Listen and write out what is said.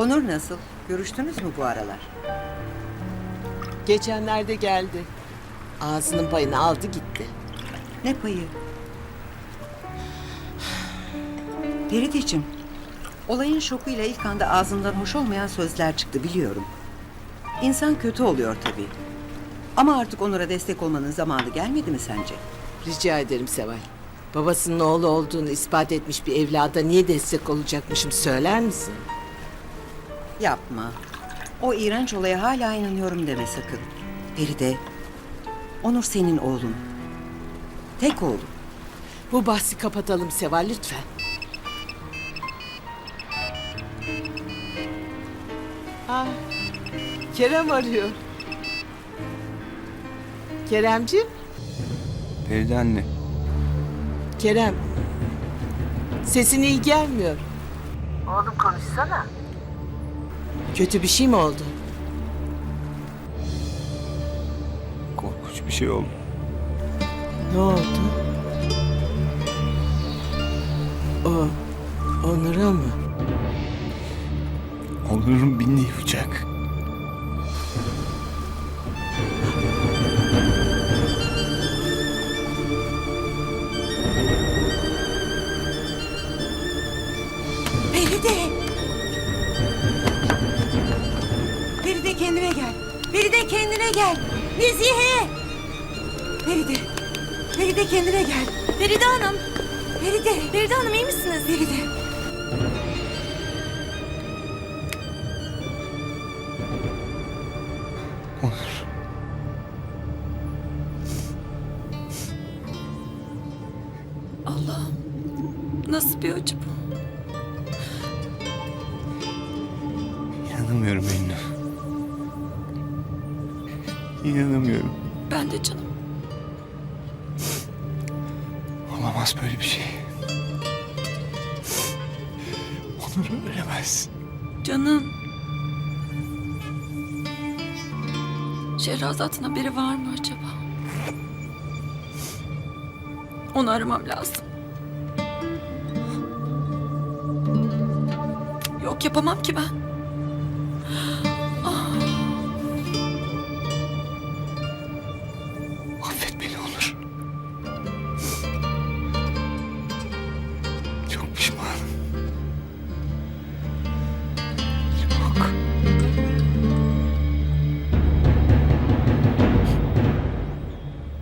Onur nasıl? Görüştünüz mü bu aralar? Geçenlerde geldi. Ağzının payını aldı gitti. Ne payı? Ferideciğim, olayın şokuyla ilk anda ağzından hoş olmayan sözler çıktı biliyorum. İnsan kötü oluyor tabii. Ama artık Onur'a destek olmanın zamanı gelmedi mi sence? Rica ederim Seval. Babasının oğlu olduğunu ispat etmiş bir evlada niye destek olacakmışım söyler misin? Yapma. O iğrenç olaya hala inanıyorum deme sakın. Feride, Onur senin oğlun. Tek oğlun. Bu bahsi kapatalım Seval lütfen. Ah, Kerem arıyor. Keremciğim, Feride anne. Kerem. Sesin iyi gelmiyor. Oğlum konuşsana. Kötü bir şey mi oldu? Korkunç bir şey oldu. Ne oldu? O, Onur'a mı? Onur'un bindiği uçak. Feride! Feride kendine gel. Nezihe! Feride. Feride kendine gel. Feride Hanım. Feride. Feride Hanım iyi misiniz? Feride. Onur. Allah'ım. Nasıl bir acı bu? İnanamıyorum Bennu. İnanamıyorum. Ben de canım. Olamaz böyle bir şey. Onur ölemez. Canım. Şehrazat'ın haberi var mı acaba? Onu aramam lazım. Yok yapamam ki ben.